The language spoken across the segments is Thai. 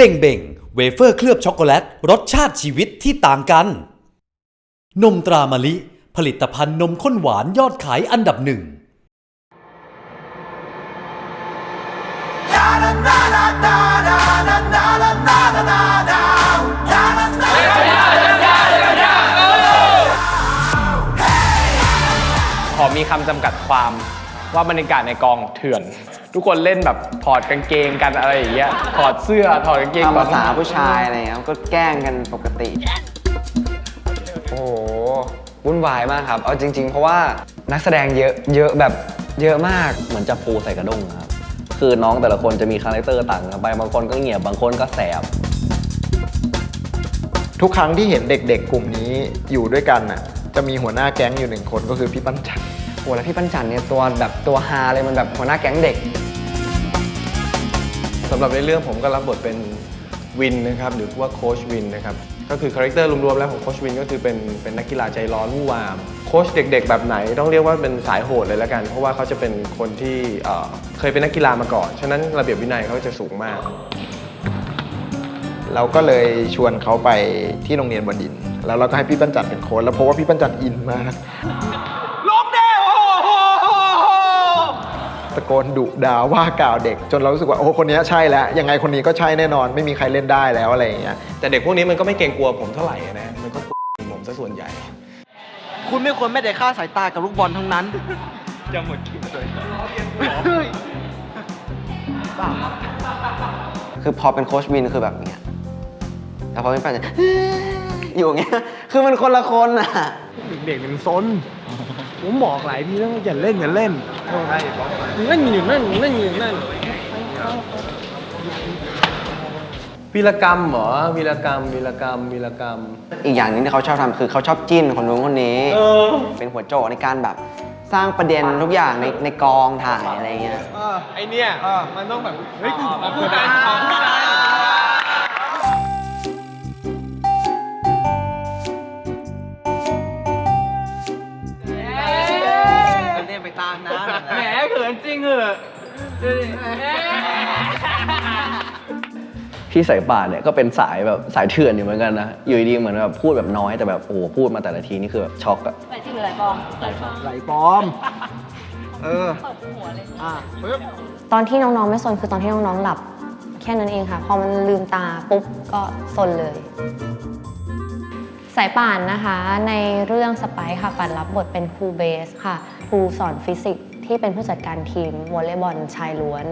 เบ่งเบ่งเวเฟอร์เคลือบช็อกโกแลตรสชาติชีวิตที่ต่างกัน นมตรามะลิ ผลิตภัณฑ์นมข้นหวานยอดขายอันดับหนึ่ง ขอมีคำจำกัดความว่าบรรยากาศในกองเถื่อน ทุกคนเล่นแบบถอดกางเกงกันอะไรอย่างเงี้ยถอดเสื้อถอดกางเกงตามก่อภานษาผู้ชายอะไรเงี้ยก็แกล้งกันปกติ โอ้โหวุ่นวายมากครับ เอาจริง ๆ เพราะว่านักแสดงเยอะเยอะแบบเยอะมากเหมือนจับปูใส่กระด้งครับ คือน้องแต่ละคนจะมีคาแรคเตอร์ต่างกันไป บางคนก็เงียบ บางคนก็แสบ ทุกครั้งที่เห็นเด็กๆ กลุ่มนี้อยู่ด้วยกันน่ะ จะมีหัวหน้าแก๊งอยู่หนึ่งคนก็คือพี่ปั้นจันทร์ โหแล้วพี่ปั้นจันเนี่ยตัวแบบตัวฮาเลยมันแบบหัวหน้าแก๊งเด็ก สำหรับในเรื่องผมก็รับบทเป็นวินนะครับหรือว่าโคชวินนะครับก็คือคาแรคเตอร์รวมๆแล้วของโคชวินก็คือเป็นเป็นนักกีฬาใจร้อนวู่วามโคชเด็ก ๆ แบบไหนต้องเรียกว่าเป็นสายโหดเลยแล้วกัน เพราะว่าเขาจะเป็นคนที่เเคยเป็นนักกีฬามาก่อน ฉะนั้นระเบียบวินัยเขาจะสูงมาก เราก็เลยชวนเขาไปที่โรงเรียนบดิน แล้วเราก็ให้พี่ปั้นจันเป็นโค้ชแล้วเพราะว่าพี่ปั้นจันอินมาก ตะโกนดุด่าว่ากล่าวเด็ก จนเรารู้สึกว่าโอ้คนนี้ใช่แล้วยังไงคนนี้ก็ใช่แน่นอน ไม่มีใครเล่นได้แล้วอะไรอย่างเงี้ยแต่เด็กพวกนี้มันก็ไม่เกรงกลัวผมเท่าไหร่นะมันก็กลัวผมซะส่วนใหญ่ คุณไม่ควรไม่ได้ค่าสายตากับลูกบอลทั้งนั้นคือพอเป็นโค้ชวินคือแบบเนี้ยแต่พอเป็นปั้นจันอยู่อย่างเงี้ยคือมันคนละคนอะ เด็กๆมันซนผมบอกหลายทีแล้วว่าอย่าเล่นอย่าเล่น ใช่เล่นอยู่นั่นเล่นอยู่นั่นวีรกรรมเหรอวีรกรรมวีรกรรมวีรกรรม อีกอย่างหนึงที่เขาชอบทำคือเขาชอบจิ้นคนนู้นคนนี้เป็นหัวโจกในการแบบสร้างประเด็นทุกอย่างในในกองถ่ายอะไรเงี้ย ไอเนี่ยมันต้องแบบ เฮ้ยกูขอพูดกันขอพูดกัน แหมเขินจริงเหอะพี่สายป่านเนี่ยก็เป็นสายแบบสายเถื่อนอยู่เหมือนกันนะ อยู่ดีๆเหมือนแบบพูดแบบน้อยแต่แบบโอ้โหพูดมาแต่ละทีนี่คือแบบช็อกอะไหลจริงหรือไหลปลอมไหลปลอมไหลปลอม เออ เปิดหัวเลยอะปึ๊บตอนที่น้องๆไม่สนคือตอนที่น้องๆหลับ แค่นั้นเองค่ะ พอมันลืมตาปุ๊บก็สนเลย สายป่านนะคะ ในเรื่องสไปซ์ค่ะป่านรับบทเป็นครูเบสค่ะ ครูสอนฟิสิกส์ ที่เป็นผู้จัดการทีมวอลเลย์บอลชายล้วน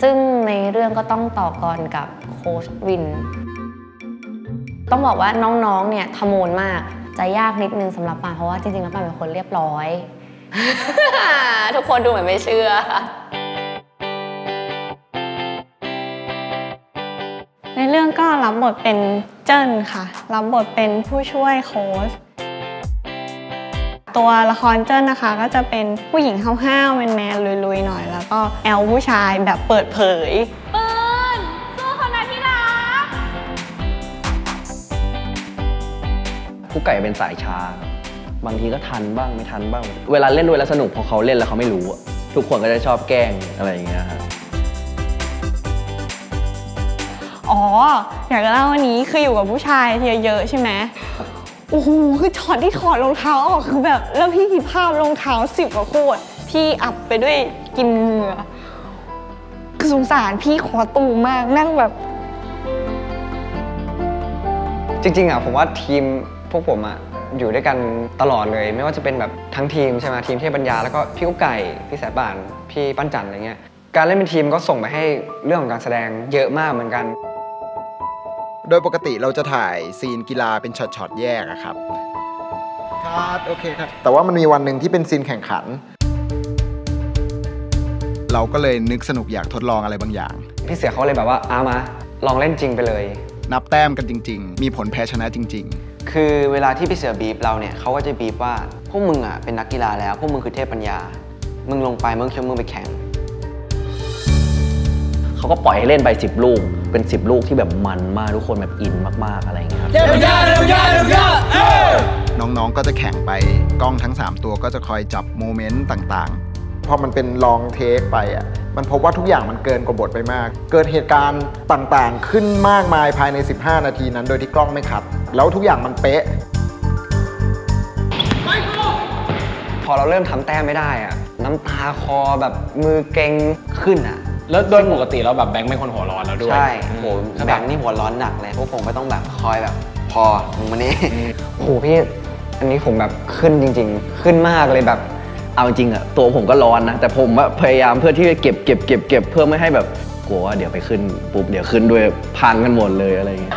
ซึ่งในเรื่องก็ต้องต่อกรกับโค้ชวิน ต้องบอกว่าน้องๆเนี่ยทะโมนมากจะยากนิดนึงสำหรับปานเพราะว่าจริงๆแล้วปานเป็นคนเรียบร้อย ทุกคนดูเหมือนไม่เชื่อในเรื่องก็รับบทเป็นเจิ้นค่ะ รับบทเป็นผู้ช่วยโค้ช ตัวละครเจิ้นนะคะ ก็จะเป็นผู้หญิงห้าวๆแมนๆลุยๆหน่อย แล้วก็แอลผู้ชายแบบเปิดเผย ปืนสู้คนนะที่รักผู้ไก่เป็นสายช้าบางทีก็ทันบ้างไม่ทันบ้าง เวลาเล่นด้วยแล้วสนุกพอเขาเล่นแล้วเขาไม่รู้อะทุกคนก็จะชอบแกล้งอะไรอย่างเงี้ยฮะอ๋อ อยากจะเล่าวันนี้คืออยู่กับผู้ชายเยอะๆใช่ไหม โอ้โหคือช็อตที่ถอดรองเท้าออกคือแบบ แล้วพี่คิดภาพรองเท้าสิบกว่าคู่อะพี่อับไปด้วยกินเหงื่อคือสงสารพี่ขอตูมากนั่งแบบ จริงๆอะผมว่าทีมพวกผมอะอยู่ด้วยกันตลอดเลย ไม่ว่าจะเป็นแบบทั้งทีมใช่ไหมทีมเทพปัญญาแล้วก็พี่กุ๊กไก่พี่สายป่านพี่ปั้นจันอะไรเงี้ยการเล่นเป็นทีมก็ส่งไปให้เรื่องของการแสดงเยอะมากเหมือนกัน โดยปกติเราจะถ่ายซีนกีฬาเป็นช็อตๆแยกอะครับครับโอเคครับ แต่ว่ามันมีวันหนึ่งที่เป็นซีนแข่งขัน เราก็เลยนึกสนุกอยากทดลองอะไรบางอย่าง พี่เสือเขาเลยแบบว่าอามา ลองเล่นจริงไปเลย นับแต้มกันจริง ๆ มีผลแพ้ชนะจริง ๆ คือเวลาที่พี่เสือบีบเราเนี่ยเขาก็จะบีบว่าพวกมึงอะเป็นนักกีฬาแล้ว พวกมึงคือเทพปัญญา มึงลงไปมึงเชื่อมึงไปแข่ง เขาก็ปล่อยให้เล่นไป 10 ลูก เป็น 10 ลูกที่แบบมันมากทุกคนแบบอินมากๆอะไรอย่างเงี้ยครับน้องๆ ก็จะแข่งไปกล้องทั้ง 3 ตัวก็จะคอยจับโมเมนต์ต่างๆ พอมันเป็นลองเทคไปอะ มันพบว่าทุกอย่างมันเกินกว่าบทไปมาก เกิดเหตุการณ์ต่างๆ ขึ้นมากมายภายใน 15 นาทีนั้น โดยที่กล้องไม่คัด แล้วทุกอย่างมันเป๊ะ พอเราเริ่มทำแต้มไม่ได้อะน้ำตาคอแบบมือเกร็งขึ้นอะ แล้วโดยปกติแล้วแบบแบงค์เป็นคนหัวร้อนแล้วด้วยใช่โหแบงค์นี่หัวร้อนหนักเลยพวกผมก็ต้องแบบคอยแบบพอมึงมานี่โอ้โหพี่อันนี้ผมแบบขึ้นจริง ๆ ขึ้นมากเลยแบบ เอาจริงอะตัวผมก็ร้อนนะ แต่ผมอะพยายามเพื่อที่จะเก็บเก็บเก็บเก็บเพื่อไม่ให้แบบกลัวว่าเดี๋ยวไปขึ้นปุ๊บเดี๋ยวขึ้นด้วยพังกันหมดเลยอะไรอย่างเงี้ย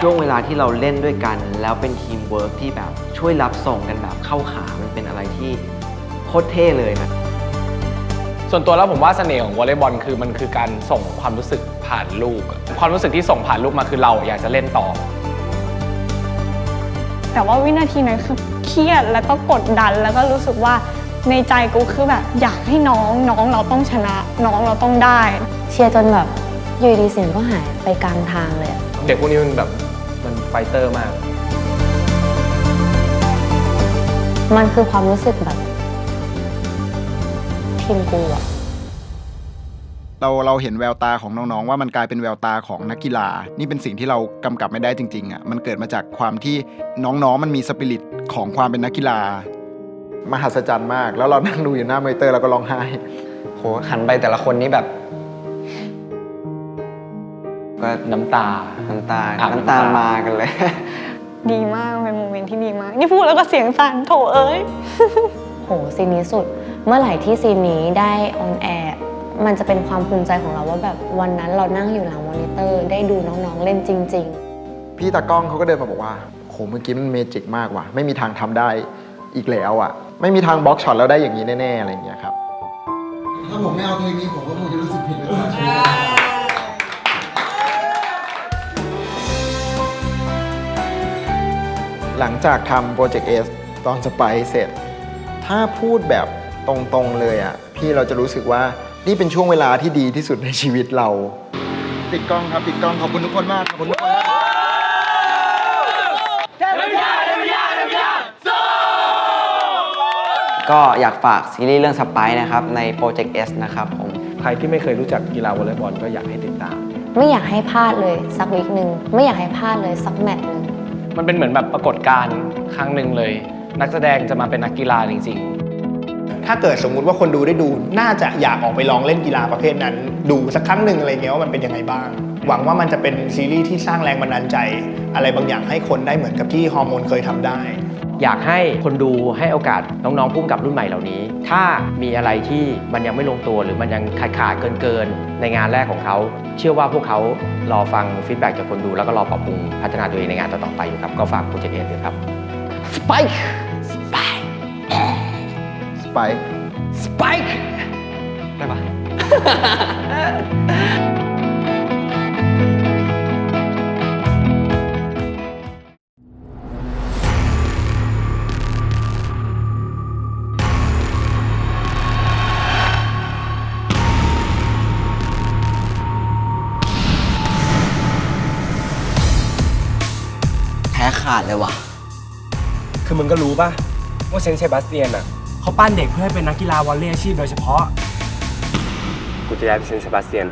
ช่วงเวลาที่เราเล่นด้วยกัน แล้วเป็นทีมเวิร์กที่แบบช่วยรับส่งกันแบบเข้าขา มันเป็นอะไรที่โค ตรเท่เลยนะ ส่วนตัวแล้วผมว่าเสน่ห์ของวอลเลย์บอลคือมันคือการส่งความรู้สึกผ่านลูกอะความรู้สึกที่ส่งผ่านลูกมาคือเราอยากจะเล่นต่อ แต่ว่าวินาทีนั้นคือเครียดแล้วก็กดดันแล้วก็รู้สึกว่าในใจกูคือแบบอยากให้น้องน้องเราต้องชนะ น้องเราต้องได้ เชียร์จนแบบอยู่ดีๆเสียงก็หายไปกลางทางเลยอะเด็กพวกนี้มันแบบมันไฟเตอร์มาก มันคือความรู้สึกแบบ ทีมกูอะเราเราเห็นแววตาของน้องๆ ว่ามันกลายเป็นแววตาของนักกีฬา นี่เป็นสิ่งที่เรากำกับไม่ได้จริงๆอะมันเกิดมาจากความที่น้องๆมันมีสปิริตของความเป็นนักกีฬามหัศจรรย์มาก แล้วเรานั่งดูอยู่หน้ามอนิเตอร์แล้วก็ร้องไห้โหหันไปแต่ละคนนี้แบบ ก็น้ำตา น้ำตาอาบน้ำน้ำตาตา มากันเลย ดีมากเป็นโมเมนต์ที่ดีมาก นี่พูดแล้วก็เสียงสั่นโถเอ้ย โหซีนนี้สุด เมื่อไหร่ที่ซีนนี้ได้ออนแอร์มันจะเป็นความภูมิใจของเราว่าแบบวันนั้นเรานั่งอยู่หลังมอนิเตอร์ได้ดูน้องๆเล่นจริง ๆ พี่ตากล้องเขาก็เดินมาบอกว่าโหเมื่อกี้มันเมจิกมากว่ะ ไม่มีทางทำได้อีกแล้วอะ ไม่มีทางบล็อกช็อตแล้วได้อย่างนี้แน่ๆอะไรอย่างเงี้ยครับถ้าผมไม่เอาเพลงนี้ผมก็คงจะรู้สึกผิดไปตลอดชีวิตหลังจากทำโปรเจกต์เอสตอนสไปเสร็จ ถ้าพูดแบบ ตรงๆเลยอะพี่เราจะรู้สึกว่านี่เป็นช่วงเวลาที่ดีที่สุดในชีวิตเรา ติดกล้องครับติดกล้องขอบคุณทุกคนมากขอบคุณทุกคนมากก็อยากฝากซีรีส์เรื่องสไปนะครับ ในโปรเจกต์ S นะครับผม ใครที่ไม่เคยรู้จักกีฬาวอลเลย์บอลก็อยากให้ติดตาม ไม่อยากให้พลาดเลยสักวีคหนึ่งไม่อยากให้พลาดเลยสักแมตช์หนึ่งมันเป็นเหมือนแบบปรากฏการณ์ครั้งหนึ่งเลย นักแสดงจะมาเป็นนักกีฬาจริง ๆ ถ้าเกิดสมมุติว่าคนดูได้ดู น่าจะอยากออกไปลองเล่นกีฬาประเภทนั้น ดูสักครั้งหนึ่งอะไรเงี้ยว่ามันเป็นยังไงบ้าง หวังว่ามันจะเป็นซีรีส์ที่สร้างแรงบันดาลใจ อะไรบางอย่างให้คนได้เหมือนกับที่ฮอร์โมนเคยทำได้ อยากให้คนดูให้โอกาสน้องๆพุ่มกับรุ่นใหม่เหล่านี้ ถ้ามีอะไรที่มันยังไม่ลงตัวหรือมันยังขาดขาดๆเกินๆในงานแรกของเขาเชื่อว่าพวกเขารอฟังฟีดแบ็กจากคนดูแล้วก็รอปรับปรุงพัฒนาตัวเองในงานต่อๆไปอยู่ครับก็ฝากโปรเจกต์เอด้วยครับ Spike สไป Spike ได้ปะ แพ้ขาดเลยว่ะ คือมึงก็รู้ป่ะ ว่าเซนต์เซบาสเตียนอะ เขาปั้นเด็กเพื่อให้เป็นนักกีฬาวอลเลย์อาชีพโดยเฉพาะ กูจะย้ายไปเซนต์เซบาสเตียน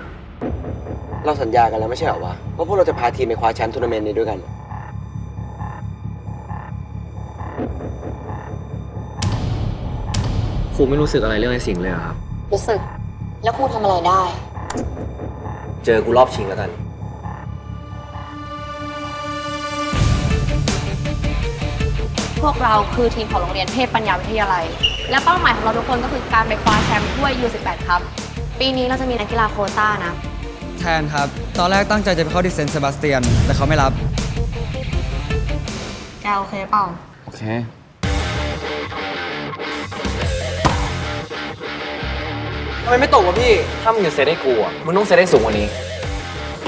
เราสัญญากันแล้วไม่ใช่เหรอวะว่าพวกเราจะพาทีมไปคว้าแชมป์ทัวร์นาเมนต์นี้ด้วยกัน ครูไม่รู้สึกอะไรเรื่องไอ้สิงห์เลยเหรอครับ รู้สึก แล้วครูทำอะไรได้ เจอกูรอบชิงแล้วกัน พวกเราคือทีมของโรงเรียนเทพปัญญาวิทยาลัย และเป้าหมายของเราทุกคนก็คือการไปคว้าแชมป์ถ้วย U18 ครับ ปีนี้เราจะมีนักกีฬาโควต้านะ แทนครับ ตอนแรกตั้งใจจะไปเข้าที่เซนต์เซบาสเตียน แต่เขาไม่รับ แกโอเคเปล่า โอเค ทำไมไม่ตกวะพี่ ถ้ามึงจะเซตให้กูอะมึงต้องเซตให้สูงกว่านี้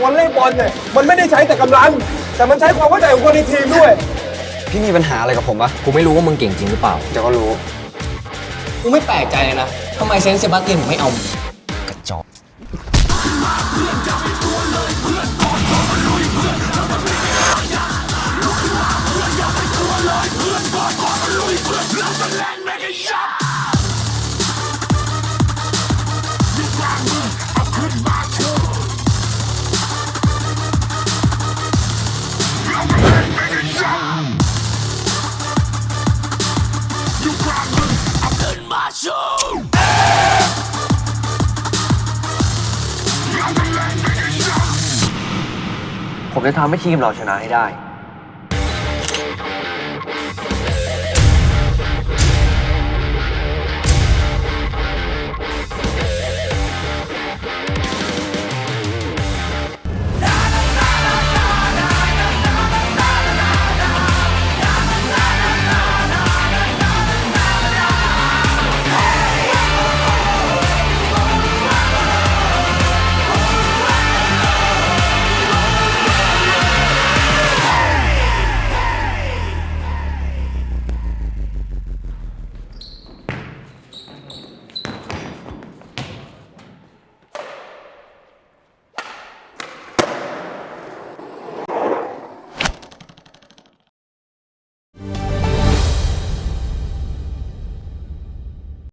วอลเลย์บอลเนี่ยมันไม่ได้ใช้แต่กำลัง แต่มันใช้ความเข้าใจของคนในทีมด้วย พี่มีปัญหาอะไรกับผมปะกูไม่รู้ว่ามึงเก่งจริงหรือเปล่า เดี๋ยวก็รู้ กูไม่แปลกใจเลยนะทำไมเซนต์เซบาสเตียนถึงไม่เอากระจอก ผมจะทำให้ทีมเราชนะให้ได้